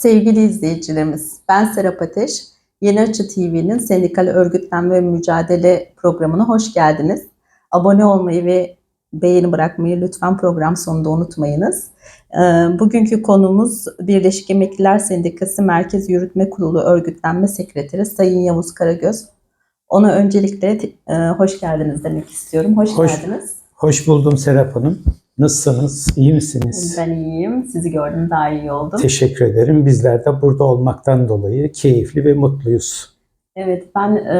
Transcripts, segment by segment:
Sevgili izleyicilerimiz, ben Serap Ateş. Yeni Açı TV'nin Sendikal Örgütlenme ve Mücadele programına hoş geldiniz. Abone olmayı ve beğeni bırakmayı lütfen program sonunda unutmayınız. Ee, Bugünkü konumuz Birleşik Emekliler Sendikası Merkez Yürütme Kurulu Örgütlenme Sekreteri Sayın Yavuz Karagöz. Ona öncelikle e, hoş geldiniz demek istiyorum. Hoş, Hoş- geldiniz. Hoş buldum Serap Hanım. Nasılsınız? İyi misiniz? Ben iyiyim. Sizi gördüm daha iyi oldum. Teşekkür ederim. Bizler de burada olmaktan dolayı keyifli ve mutluyuz. Evet ben e,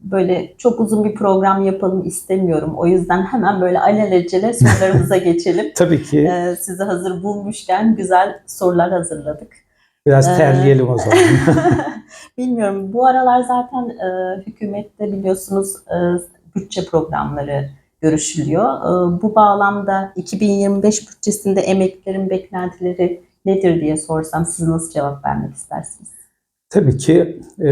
böyle çok uzun bir program yapalım istemiyorum. O yüzden hemen böyle alelacele sorularımıza geçelim. Tabii ki E, sizi hazır bulmuşken güzel sorular hazırladık. biraz Ee, terleyelim o zaman. Bilmiyorum bu aralar zaten e, hükümette biliyorsunuz e, bütçe programları görüşülüyor. E, bu bağlamda 2025 bütçesinde emeklilerin beklentileri nedir diye sorsam siz nasıl cevap vermek istersiniz? Tabii ki e,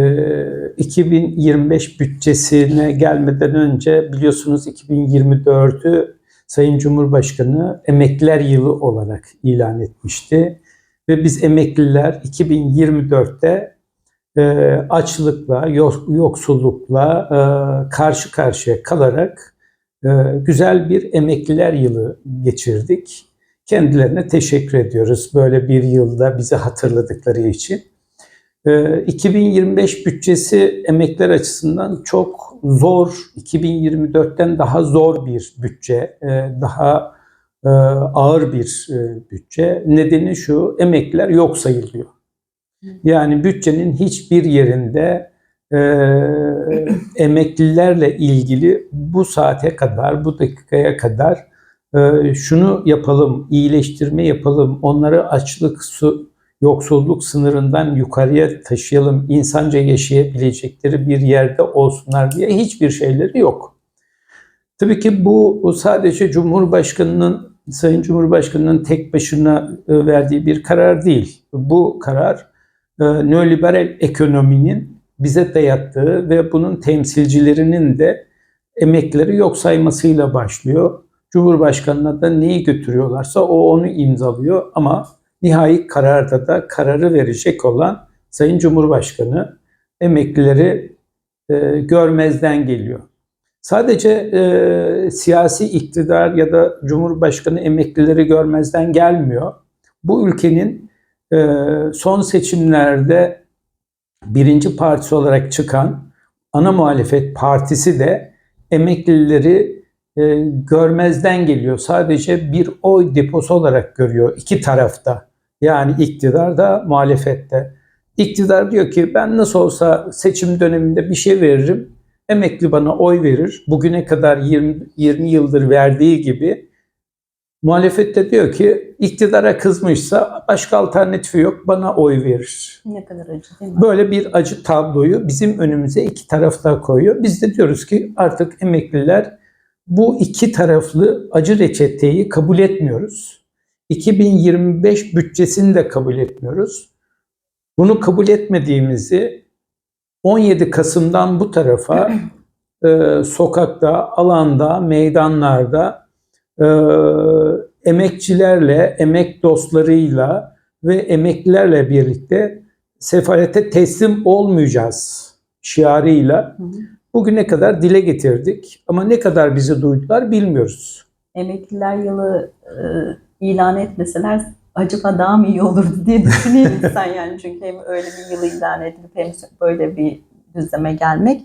2025 bütçesine gelmeden önce biliyorsunuz 2024'ü Sayın Cumhurbaşkanı emekliler yılı olarak ilan etmişti. Ve biz emekliler 2024'te e, açlıkla, yok- yoksullukla e, karşı karşıya kalarak e, güzel bir emekliler yılı geçirdik. Kendilerine teşekkür ediyoruz böyle bir yılda bizi hatırladıkları için. Ee, 2025 bütçesi emekler açısından çok zor, 2024'ten daha zor bir bütçe, e, daha e, ağır bir e, bütçe. Nedeni şu, emekliler yok sayılıyor. Yani bütçenin hiçbir yerinde e, emeklilerle ilgili bu saate kadar, bu dakikaya kadar e, şunu yapalım, iyileştirme yapalım, onları açlık, su, yoksulluk sınırından yukarıya taşıyalım, insanca yaşayabilecekleri bir yerde olsunlar diye hiçbir şeyleri yok. Tabii ki bu sadece Cumhurbaşkanı'nın, Sayın Cumhurbaşkanı'nın tek başına e, verdiği bir karar değil. Bu karar e, neoliberal ekonominin bize dayattığı ve bunun temsilcilerinin de emekleri yok saymasıyla başlıyor. Cumhurbaşkanına da neyi götürüyorlarsa o onu imzalıyor ama nihai kararda da kararı verecek olan Sayın Cumhurbaşkanı emeklileri e, görmezden geliyor. Sadece e, siyasi iktidar ya da Cumhurbaşkanı emeklileri görmezden gelmiyor. Bu ülkenin e, son seçimlerde birinci partisi olarak çıkan ana muhalefet partisi de emeklileri e, görmezden geliyor. Sadece bir oy deposu olarak görüyor iki tarafta. Yani iktidar da muhalefette. İktidar diyor ki ben nasıl olsa seçim döneminde bir şey veririm. Emekli bana oy verir. Bugüne kadar 20, 20 yıldır verdiği gibi. Muhalefette diyor ki iktidara kızmışsa başka alternatifi yok bana oy verir. Ne kadar acı değil mi? Böyle bir acı tabloyu bizim önümüze iki tarafta koyuyor. Biz de diyoruz ki artık emekliler bu iki taraflı acı reçeteyi kabul etmiyoruz. 2025 bütçesini de kabul etmiyoruz. Bunu kabul etmediğimizi 17 Kasım'dan bu tarafa e, sokakta, alanda, meydanlarda e, emekçilerle, emek dostlarıyla ve emeklilerle birlikte sefalete teslim olmayacağız şiarıyla bugüne kadar dile getirdik. Ama ne kadar bizi duydular bilmiyoruz. Emekliler yılı e, ilan etmeseler acaba daha mı iyi olurdu diye düşünüyor insan yani. Çünkü hem öyle bir yılı ilan edilip hem böyle bir düzleme gelmek.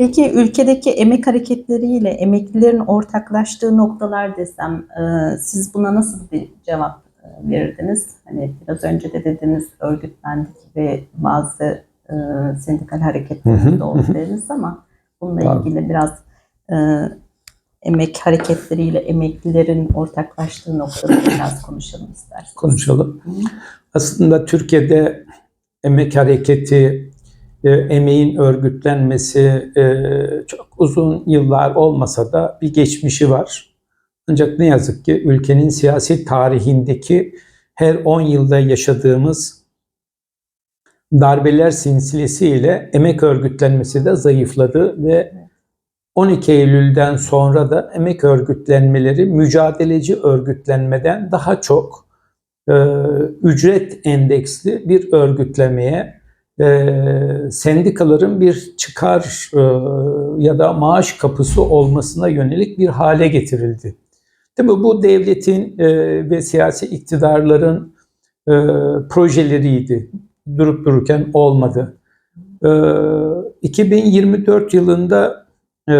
Peki ülkedeki emek hareketleriyle emeklilerin ortaklaştığı noktalar desem e, siz buna nasıl bir cevap e, verirdiniz? Hani biraz önce de dediniz örgütlendik ve bazı e, sendikal hı, oldu dediniz ama bununla Tamam. ilgili biraz e, emek hareketleriyle emeklilerin ortaklaştığı noktada biraz konuşalım isterseniz. Konuşalım. Hı. Aslında Türkiye'de emek hareketi, e, emeğin örgütlenmesi e, çok uzun yıllar olmasa da bir geçmişi var. Ancak ne yazık ki ülkenin siyasi tarihindeki her 10 yılda yaşadığımız darbeler silsilesiyle emek örgütlenmesi de zayıfladı ve 12 Eylül'den sonra da emek örgütlenmeleri mücadeleci örgütlenmeden daha çok e, ücret endeksli bir örgütlemeye e, sendikaların bir çıkar e, ya da maaş kapısı olmasına yönelik bir hale getirildi. Mi? Bu devletin e, ve siyasi iktidarların e, projeleriydi. Durup dururken olmadı. E, 2024 yılında e,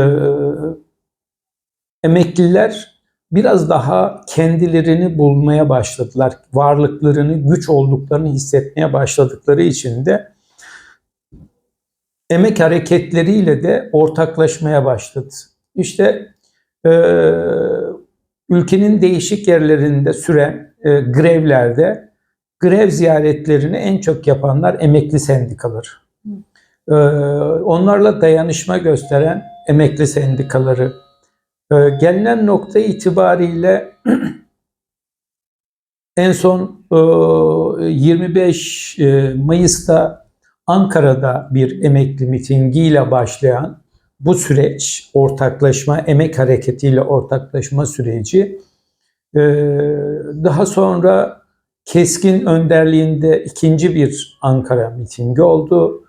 emekliler biraz daha kendilerini bulmaya başladılar. Varlıklarını, güç olduklarını hissetmeye başladıkları için de emek hareketleriyle de ortaklaşmaya başladı. İşte e, ülkenin değişik yerlerinde süren e, grevlerde grev ziyaretlerini en çok yapanlar emekli sendikaları. E, onlarla dayanışma gösteren emekli sendikaları. E, gelinen nokta itibariyle en son e, 25 e, Mayıs'ta Ankara'da bir emekli mitingiyle başlayan bu süreç, ortaklaşma, emek hareketiyle ortaklaşma süreci e, daha sonra Keskin önderliğinde ikinci bir Ankara mitingi oldu.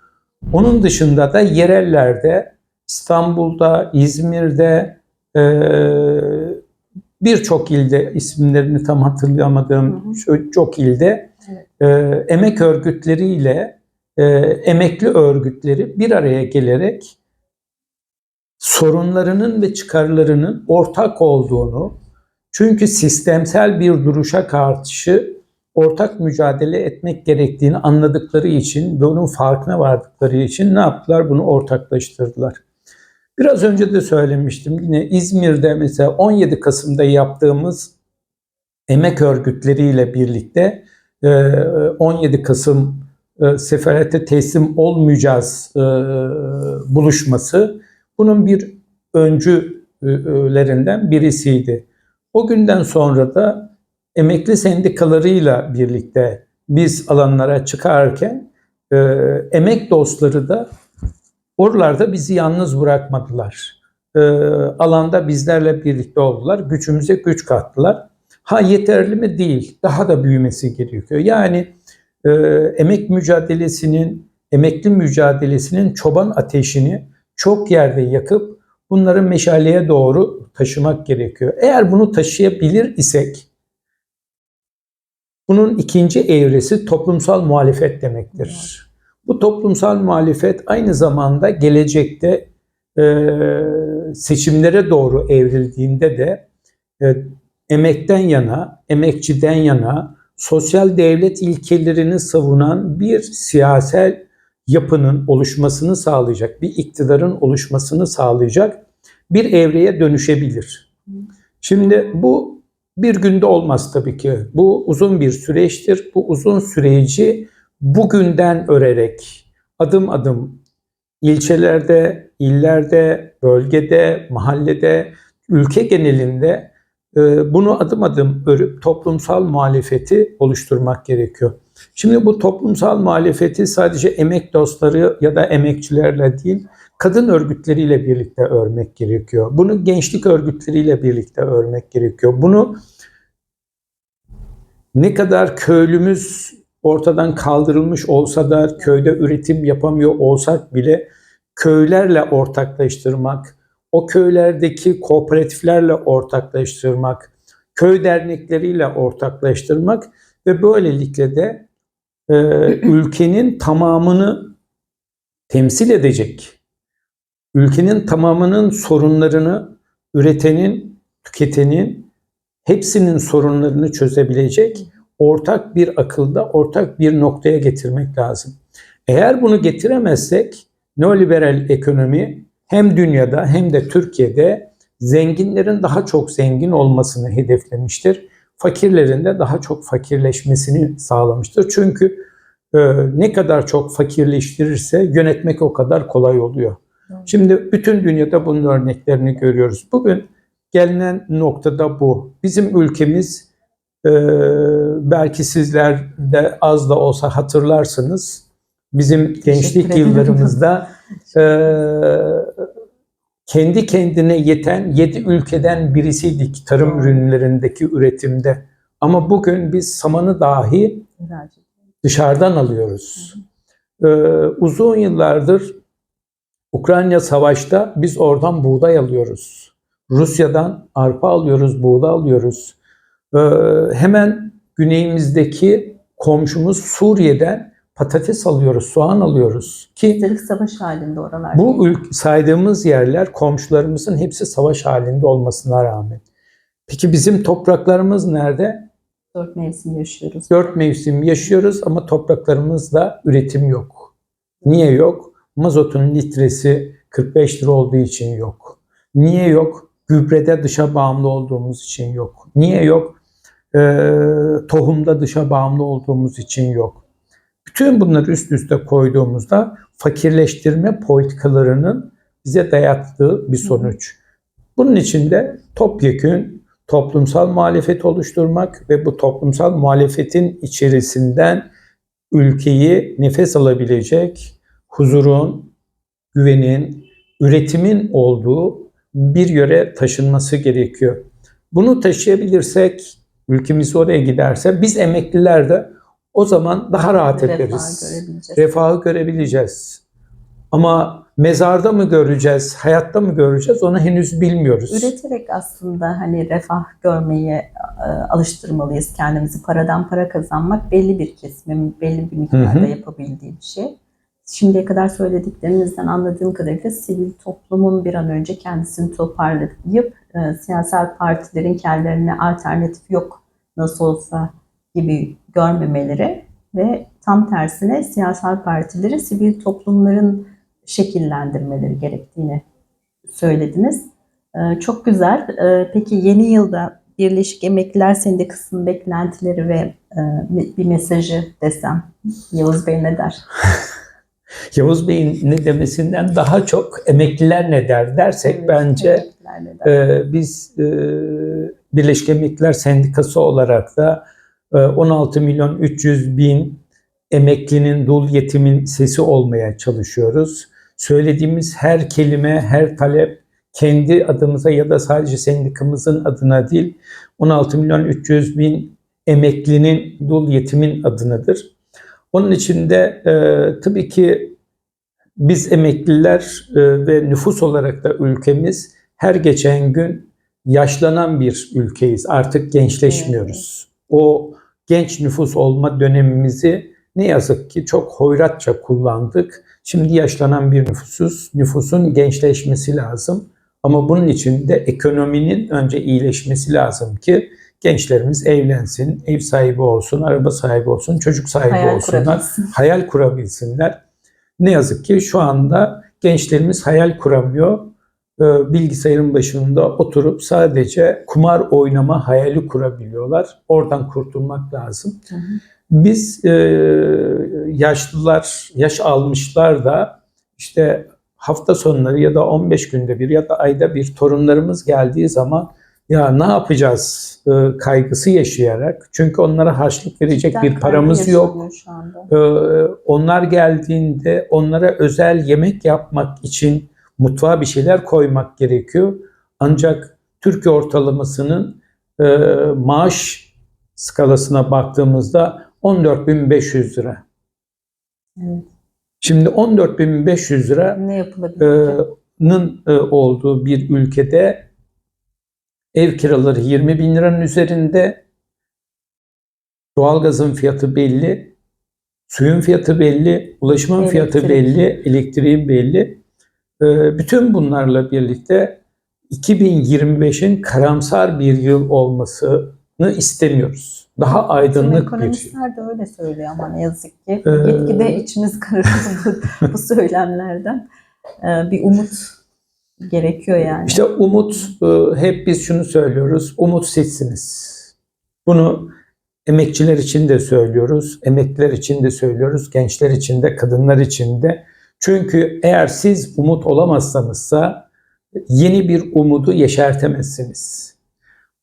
Onun dışında da yerellerde İstanbul'da, İzmir'de, e, birçok ilde isimlerini tam hatırlayamadığım Hı hı. şu- çok ilde e, emek örgütleriyle e, emekli örgütleri bir araya gelerek sorunlarının ve çıkarlarının ortak olduğunu, çünkü sistemsel bir duruşa karşı ortak mücadele etmek gerektiğini anladıkları için ve onun farkına vardıkları için ne yaptılar? Bunu ortaklaştırdılar. Biraz önce de söylemiştim. Yine İzmir'de mesela 17 Kasım'da yaptığımız emek örgütleriyle birlikte e, 17 Kasım e, seferete teslim olmayacağız e, buluşması bunun bir öncülerinden birisiydi. O günden sonra da emekli sendikalarıyla birlikte biz alanlara çıkarken e, emek dostları da oralarda bizi yalnız bırakmadılar. E, alanda bizlerle birlikte oldular. Gücümüze güç kattılar. Ha yeterli mi? Değil. Daha da büyümesi gerekiyor. Yani e, emek mücadelesinin, emekli mücadelesinin çoban ateşini çok yerde yakıp bunları meşaleye doğru taşımak gerekiyor. Eğer bunu taşıyabilir isek bunun ikinci evresi toplumsal muhalefet demektir. Bu toplumsal muhalefet aynı zamanda gelecekte e, seçimlere doğru evrildiğinde de e, emekten yana, emekçiden yana, sosyal devlet ilkelerini savunan bir siyasel yapının oluşmasını sağlayacak, bir iktidarın oluşmasını sağlayacak bir evreye dönüşebilir. Şimdi bu bir günde olmaz tabii ki. Bu uzun bir süreçtir. Bu uzun süreci bugünden örerek adım adım ilçelerde, illerde, bölgede, mahallede, ülke genelinde bunu adım adım örüp toplumsal muhalefeti oluşturmak gerekiyor. Şimdi bu toplumsal muhalefeti sadece emek dostları ya da emekçilerle değil, kadın örgütleriyle birlikte örmek gerekiyor. Bunu gençlik örgütleriyle birlikte örmek gerekiyor. Bunu ne kadar köylümüz ortadan kaldırılmış olsa da köyde üretim yapamıyor olsak bile köylerle ortaklaştırmak, o köylerdeki kooperatiflerle ortaklaştırmak, köy dernekleriyle ortaklaştırmak ve böylelikle de e, ülkenin tamamını temsil edecek, ülkenin tamamının sorunlarını üretenin, tüketenin hepsinin sorunlarını çözebilecek ortak bir akılda, ortak bir noktaya getirmek lazım. Eğer bunu getiremezsek neoliberal ekonomi hem dünyada hem de Türkiye'de zenginlerin daha çok zengin olmasını hedeflemiştir. Fakirlerin de daha çok fakirleşmesini sağlamıştır. Çünkü e, ne kadar çok fakirleştirirse yönetmek o kadar kolay oluyor. Şimdi bütün dünyada bunun örneklerini görüyoruz. Bugün gelinen noktada bu. Bizim ülkemiz e, belki sizler de az da olsa hatırlarsınız. Bizim gençlik yıllarımızda e, kendi kendine yeten 7 ülkeden birisiydik tarım ürünlerindeki üretimde. Ama bugün biz samanı dahi dışarıdan alıyoruz. Ee, uzun yıllardır Ukrayna savaşta biz oradan buğday alıyoruz. Rusya'dan arpa alıyoruz, buğday alıyoruz. Ee, hemen güneyimizdeki komşumuz Suriye'den patates alıyoruz, soğan alıyoruz ki Üstelik savaş halinde oralar. bu ülk saydığımız yerler komşularımızın hepsi savaş halinde olmasına rağmen. Peki bizim topraklarımız nerede? Dört mevsim yaşıyoruz. Dört mevsim yaşıyoruz ama topraklarımızda üretim yok. Niye yok? Mazotun litresi 45 lira olduğu için yok. Niye yok? Gübrede dışa bağımlı olduğumuz için yok. Niye yok? Ee, tohumda dışa bağımlı olduğumuz için yok. Bütün bunları üst üste koyduğumuzda fakirleştirme politikalarının bize dayattığı bir sonuç. Bunun için de topyekün toplumsal muhalefet oluşturmak ve bu toplumsal muhalefetin içerisinden ülkeyi nefes alabilecek huzurun, güvenin, üretimin olduğu bir yöre taşınması gerekiyor. Bunu taşıyabilirsek, ülkemiz oraya giderse biz emekliler de o zaman daha rahat Refah ederiz. görebileceğiz. Refahı görebileceğiz. Ama mezarda mı göreceğiz, hayatta mı göreceğiz onu henüz bilmiyoruz. Üreterek aslında hani refah görmeye e, alıştırmalıyız kendimizi. Paradan para kazanmak belli bir kesimin belli bir miktarda Hı hı. yapabildiği bir şey. Şimdiye kadar söylediklerinizden anladığım kadarıyla sivil toplumun bir an önce kendisini toparlayıp e, siyasal partilerin kendilerine alternatif yok nasıl olsa gibi görmemeleri ve tam tersine siyasal partileri sivil toplumların şekillendirmeleri gerektiğini söylediniz. Ee, Çok güzel. Ee, Peki yeni yılda Birleşik Emekliler Sendikası'nın beklentileri ve e, bir mesajı desem Yavuz Bey ne der? Yavuz Bey'in ne demesinden daha çok emekliler ne der dersek Evet, bence der? e, biz e, Birleşik Emekliler Sendikası olarak da 16 milyon 300 bin emeklinin, dul yetimin sesi olmaya çalışıyoruz. Söylediğimiz her kelime, her talep kendi adımıza ya da sadece sendikamızın adına değil, 16 milyon 300 bin emeklinin, dul yetimin adınadır. Onun için de e, tabii ki biz emekliler e, ve nüfus olarak da ülkemiz her geçen gün yaşlanan bir ülkeyiz. Artık gençleşmiyoruz. O genç nüfus olma dönemimizi ne yazık ki çok hoyratça kullandık. Şimdi yaşlanan bir nüfusuz. Nüfusun gençleşmesi lazım. Ama bunun için de ekonominin önce iyileşmesi lazım ki gençlerimiz evlensin, ev sahibi olsun, araba sahibi olsun, çocuk sahibi Hayal olsunlar kurabilsin. hayal kurabilsinler. Ne yazık ki şu anda gençlerimiz hayal kuramıyor. Ee, Bilgisayarın başında oturup sadece kumar oynama hayali kurabiliyorlar. Oradan kurtulmak lazım. Hı hı. Biz e, yaşlılar, yaş almışlar da işte hafta sonları ya da 15 günde bir ya da ayda bir torunlarımız geldiği zaman ya ne yapacağız e, kaygısı yaşayarak çünkü onlara harçlık verecek Cidden bir paramız yok. Ee, onlar geldiğinde onlara özel yemek yapmak için mutfağa bir şeyler koymak gerekiyor. Ancak Türkiye ortalamasının e, maaş skalasına baktığımızda 14.500 lira. Evet. Şimdi 14.500 lira nın e, olduğu bir ülkede ev kiraları 20 bin liranın üzerinde, doğalgazın fiyatı belli, suyun fiyatı belli, ulaşımın fiyatı Elektrik. belli, elektriğin belli. E, Bütün bunlarla birlikte 2025'in karamsar bir yıl olmasını istemiyoruz. Daha aydınlık bir yıl. ekonomistler de öyle söylüyor ama ne yazık ki. Ee, Gitgide içimiz kararıyor bu, bu söylemlerden. Ee, bir umut gerekiyor yani. İşte umut, e, hep biz şunu söylüyoruz, umut sizsiniz. Bunu emekçiler için de söylüyoruz, emekliler için de söylüyoruz, gençler için de, kadınlar için de. Çünkü eğer siz umut olamazsanızsa yeni bir umudu yeşertemezsiniz.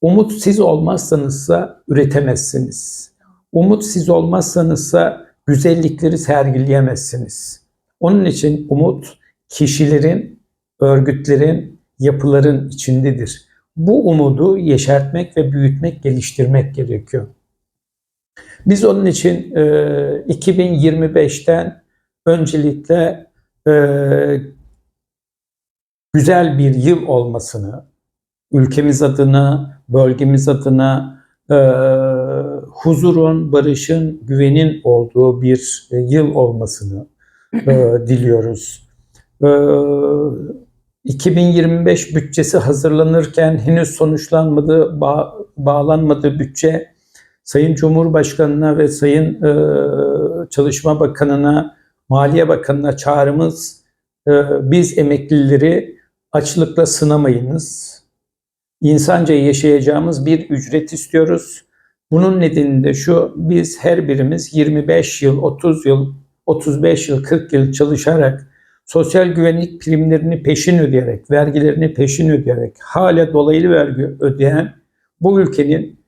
Umut siz olmazsanızsa üretemezsiniz. Umut siz olmazsanızsa güzellikleri sergileyemezsiniz. Onun için umut kişilerin örgütlerin, yapıların içindedir. bu umudu yeşertmek ve büyütmek, geliştirmek gerekiyor. Biz onun için e, 2025'ten öncelikle e, güzel bir yıl olmasını, ülkemiz adına, bölgemiz adına e, huzurun, barışın, güvenin olduğu bir e, yıl olmasını e, diliyoruz. E, 2025 bütçesi hazırlanırken henüz sonuçlanmadı, ba- bağlanmadı bütçe. Sayın Cumhurbaşkanı'na ve Sayın e, Çalışma Bakanı'na, Maliye Bakanı'na çağrımız e, biz emeklileri açlıkla sınamayınız. İnsanca yaşayacağımız bir ücret istiyoruz. Bunun nedeni de şu, biz her birimiz 25 yıl, 30 yıl, 35 yıl, 40 yıl çalışarak sosyal güvenlik primlerini peşin ödeyerek, vergilerini peşin ödeyerek, hala dolaylı vergi ödeyen bu ülkenin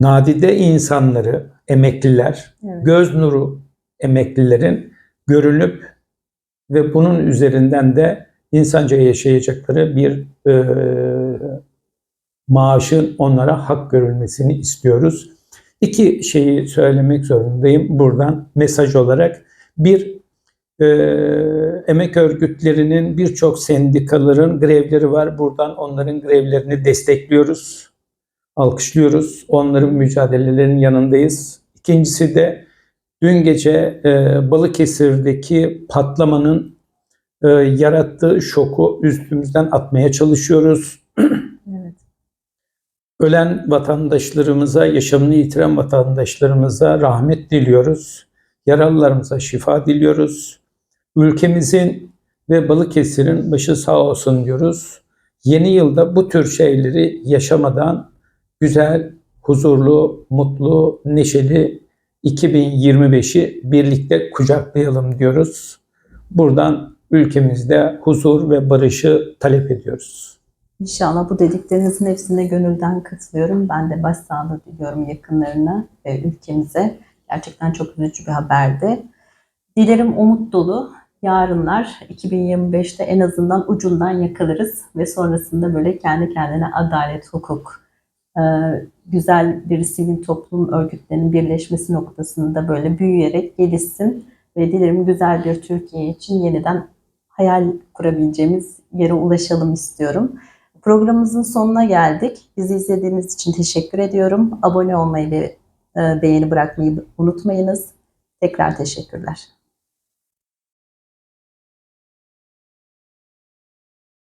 nadide insanları, emekliler, Evet. göz nuru emeklilerin görünüp ve bunun üzerinden de insanca yaşayacakları bir e, maaşın onlara hak görülmesini istiyoruz. İki şeyi söylemek zorundayım buradan mesaj olarak. Bir, e, emek örgütlerinin birçok sendikaların grevleri var. Buradan onların grevlerini destekliyoruz, alkışlıyoruz. Onların mücadelelerinin yanındayız. İkincisi de dün gece e, Balıkesir'deki patlamanın e, yarattığı şoku üstümüzden atmaya çalışıyoruz. Evet. Ölen vatandaşlarımıza, yaşamını yitiren vatandaşlarımıza rahmet diliyoruz. Yaralılarımıza şifa diliyoruz. Ülkemizin ve Balıkesir'in başı sağ olsun diyoruz. Yeni yılda bu tür şeyleri yaşamadan güzel, huzurlu, mutlu, neşeli 2025'i birlikte kucaklayalım diyoruz. Buradan ülkemizde huzur ve barışı talep ediyoruz. İnşallah bu dediklerinizin hepsine gönülden katılıyorum. Ben de başsağlığı diliyorum yakınlarına ve ülkemize. Gerçekten çok üzücü bir haberdi. Dilerim umut dolu yarınlar 2025'te en azından ucundan yakalarız ve sonrasında böyle kendi kendine adalet, hukuk, güzel bir sivil toplum örgütlerinin birleşmesi noktasında böyle büyüyerek gelişsin ve dilerim güzel bir Türkiye için yeniden hayal kurabileceğimiz yere ulaşalım istiyorum. Programımızın sonuna geldik. Bizi izlediğiniz için teşekkür ediyorum. Abone olmayı ve e, beğeni bırakmayı unutmayınız. Tekrar teşekkürler.